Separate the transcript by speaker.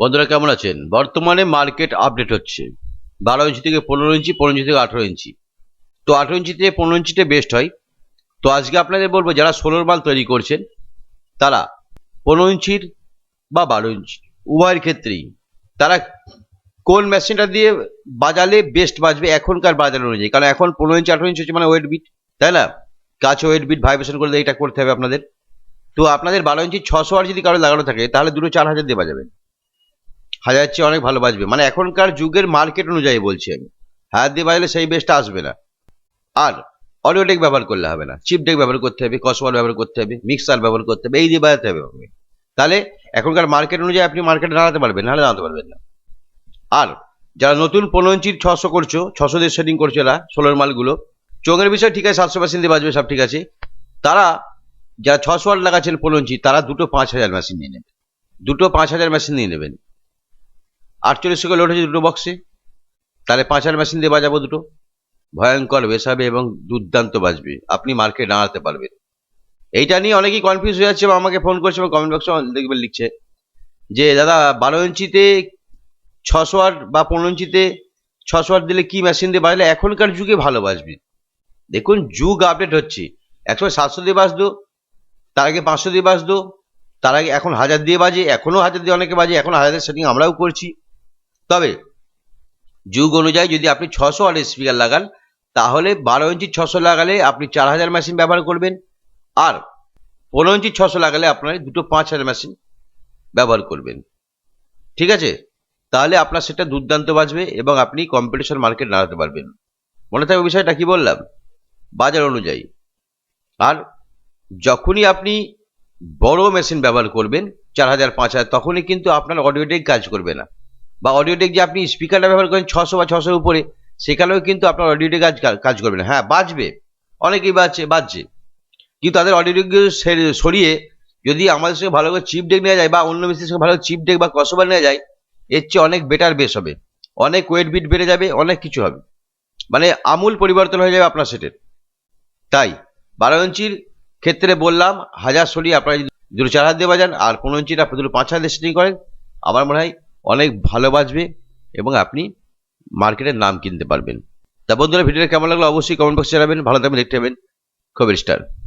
Speaker 1: বন্ধুরা কেমন আছেন? বর্তমানে মার্কেট আপডেট হচ্ছে। বারো ইঞ্চি থেকে পনেরো ইঞ্চি পনেরো ইঞ্চি থেকে আঠেরো ইঞ্চি তো আঠেরো ইঞ্চি থেকে পনেরো ইঞ্চিটা বেস্ট হয়। তো আজকে আপনাদের বলব, যারা ষোলোর মাল তৈরি করছেন, তারা পনেরো ইঞ্চির বা বারো ইঞ্চি উভয়ের ক্ষেত্রেই। তারা কোন মেশিনটা দিয়ে বাজালে বেস্ট বাজবে এখনকার বাজার অনুযায়ী? কারণ এখন পনেরো ইঞ্চি আঠেরো ইঞ্চি হচ্ছে মানে ওয়েট বিট তাই না? কাছে ওয়েট বিট ভাইব্রেশন করলে এটা করতে হবে আপনাদের। তো আপনাদের বারো ইঞ্চি ছশো আর যদি কারও লাগানো থাকে, তাহলে দুটো চার হাজার দিয়ে বাজাবেন। হাজার চেয়ে অনেক ভালো বাজবে। মানে এখনকার যুগের মার্কেট অনুযায়ী বলছি আমি। হাজার দিয়ে বাজলে সেই বেসটা আসবে না। আর অডিও ডেক ব্যবহার করলে হবে না। চিপ ডেক ব্যবহার করতে হবে কসওয়াল ব্যবহার করতে হবে মিক্সার ব্যবহার করতে হবে, এই দিয়ে বাজাতে হবে আপনাকে তাহলে এখনকার মার্কেট অনুযায়ী আপনি মার্কেটে দাঁড়াতে পারবেন, নাহলে দাঁড়াতে পারবেন না। আর যারা নতুন পনেরো ইঞ্চির ছশো করছ, ছশো দিয়ে সেটিং করছ এরা ষোলোর মালগুলো, চোখের বিষয় ঠিক আছে, সাতশো মেশিন দিয়ে বাজবে, সব ঠিক আছে। তারা যারা ছশো ওয়াট লাগাচ্ছেন পনেরো ইঞ্চি, তারা দুটো পাঁচ হাজার মেশিন নিয়ে নেবেন দুটো পাঁচ হাজার মেশিন নিয়ে নেবেন। আটচল্লিশশো লোড হয়েছে দুটো বক্সে তাহলে পাঁচ হাজার মেশিন দিয়ে বাজাবো দুটো। ভয়ঙ্কর বেসাবে এবং দুর্দান্ত বাজবে। আপনি মার্কেট দাঁড়াতে পারবেন। এইটা নিয়ে অনেকেই কনফিউজ হয়ে যাচ্ছে আমাকে ফোন করছে বা কমেন্ট বক্সে দেখবেন লিখছে যে, দাদা, বারো ইঞ্চিতে ছশো আট বা পনেরো ইঞ্চিতে ছশো আট দিলে কি মেশিন দিয়ে বাজলে? এখনকার যুগে ভালো বাজবে। দেখুন, যুগ আপডেট হচ্ছে। একসময় সাতশো দিয়ে বাজতো, তার আগে পাঁচশো দিয়ে বাজতো, তার আগে এখন হাজার দিয়ে বাজে, এখনও হাজার দিয়ে অনেকে বাজে, এখন হাজারের সেটিং আমরাও করছি। তবে যুগ অনুযায়ী যদি আপনি ছশো আর স্পিকার লাগান, তাহলে বারো ইঞ্চি ছশো লাগালে আপনি চার হাজার মেশিন ব্যবহার করবেন। আর পনেরো ইঞ্চি ছশো লাগালে আপনার দুটো পাঁচ হাজার মেশিন ব্যবহার করবেন। ঠিক আছে? তাহলে আপনার সেটা দুর্দান্ত বাজবে এবং আপনি কম্পিটিশন মার্কেট দাঁড়াতে পারবেন। মনে থাকবে বিষয়টা কি বললাম? বাজার অনুযায়ী। আর যখনই আপনি বড় মেশিন ব্যবহার করবেন, চার হাজার, পাঁচ হাজার, তখনই কিন্তু আপনার ডেক কাজ করবে না। বা অডিও ডেক যে আপনি স্পিকারটা ব্যবহার করেন ছশো বা ছশোর উপরে, সেখানেও কিন্তু আপনার অডিও ডেক কাজ কাজ করবে না। হ্যাঁ বাজবে। অনেকেই বাজছে বাজছে। কিন্তু তাদের অডিও ডেক সরিয়ে যদি আমাদের সঙ্গে ভালো করে চিপ ডেক নেওয়া যায় বা অন্য মেশিনের সঙ্গে ভালো চিপ ডেক বা কসবার নেওয়া যায়, এর চেয়ে অনেক বেটার বেস হবে। অনেক ওয়েট বিট বেড়ে যাবে, অনেক কিছু হবে। মানে আমূল পরিবর্তন হয়ে যাবে আপনার সেটের। তাই, বারো ইঞ্চির ক্ষেত্রে বললাম, হাজার সরিয়ে আপনারা যদি দুটো চার হাত দিয়ে বাজান, আর পনেরো আপনি দুটো পাঁচ হাত দিয়ে সেটিং করেন, আমার মনে হয় অনেক ভালো বাজবে এবং আপনি মার্কেটের নাম কিনতে পারবেন। তা বন্ধুরা, ভিডিওটা কেমন লাগল অবশ্যই কমেন্ট বক্সে জানাবেন। ভালো থাকবেন, দেখতে পাবেন খুবই স্টার